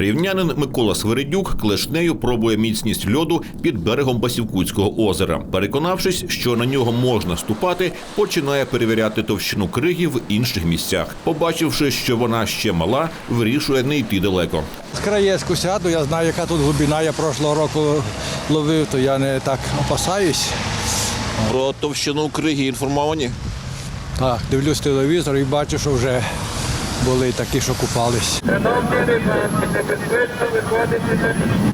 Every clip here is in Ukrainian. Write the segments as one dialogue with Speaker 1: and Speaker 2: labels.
Speaker 1: Рівнянин Микола Свередюк клешнею пробує міцність льоду під берегом Басівкутського озера. Переконавшись, що на нього можна ступати, починає перевіряти товщину криги в інших місцях. Побачивши, що вона ще мала, вирішує не йти далеко.
Speaker 2: З краєцьку сяду, я знаю, яка тут глибина. Я прошлого року ловив, то я не так опасаюсь.
Speaker 3: Про товщину криги інформовані?
Speaker 2: Так, дивлюсь телевізор і бачу, що вже були такі, що купались.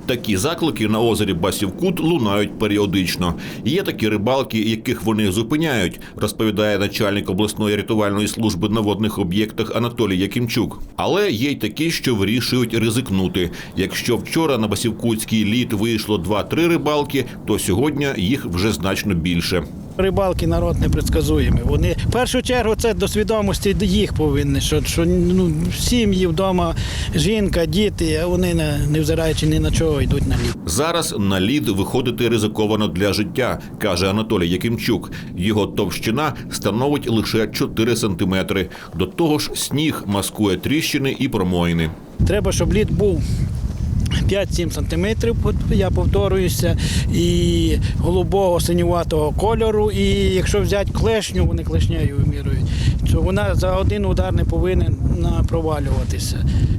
Speaker 1: Такі заклики на озері Басівкут лунають періодично. Є такі рибалки, яких вони зупиняють, розповідає начальник обласної рятувальної служби на водних об'єктах Анатолій Якимчук. Але є й такі, що вирішують ризикнути. Якщо вчора на Басівкутський лід вийшло 2-3 рибалки, то сьогодні їх вже значно більше.
Speaker 4: Рибалки народ непредсказуємий. Вони в першу чергу це до свідомості їх повинні, що, що ну, сім'ї вдома, жінка, діти, а вони не, не взираючи ні на чого йдуть на лід.
Speaker 1: Зараз на лід виходити ризиковано для життя, каже Анатолій Якимчук. Його товщина становить лише 4 сантиметри. До того ж, сніг маскує тріщини і промоїни.
Speaker 4: Треба, щоб лід був 5-7 сантиметрів, я повторююся, і голубого синюватого кольору. І якщо взяти клешню, вони клешнею вимірюють, то вона за один удар не повинна провалюватися.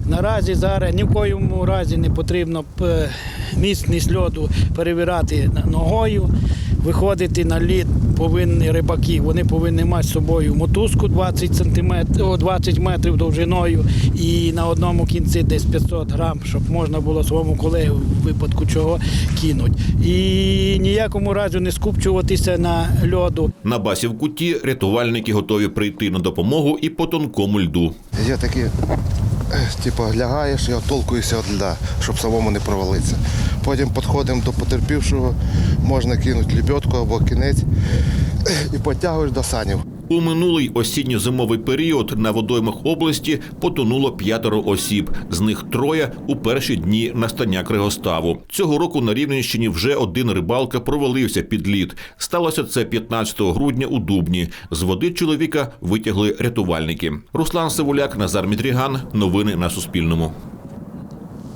Speaker 4: Наразі зараз ні в коєму разі не потрібно е, міцність льоду перевіряти ногою. Виходити на лід повинні рибаки. Вони повинні мати з собою мотузку 20 сантиметрів, 20 метрів довжиною і на одному кінці десь 500 грам, щоб можна було своєму колегу в випадку чого кинути. І ніякому разі не скупчуватися на льоду.
Speaker 1: На Басівкуті рятувальники готові прийти на допомогу і по тонкому льду.
Speaker 5: Я такі, е, типу, лягаєш і оттолкуюся від льда, щоб самому не провалитися. Потім підходимо до потерпівшого, можна кинути лебедку або кінець е, і потягуєш до санів.
Speaker 1: У минулий осінньо-зимовий період на водоймах області потонуло п'ятеро осіб. З них троє у перші дні настання кригоставу. Цього року на Рівненщині вже один рибалка провалився під лід. Сталося це 15 грудня у Дубні. З води чоловіка витягли рятувальники. Руслан Савуляк, Назар Мідріган. Новини на Суспільному.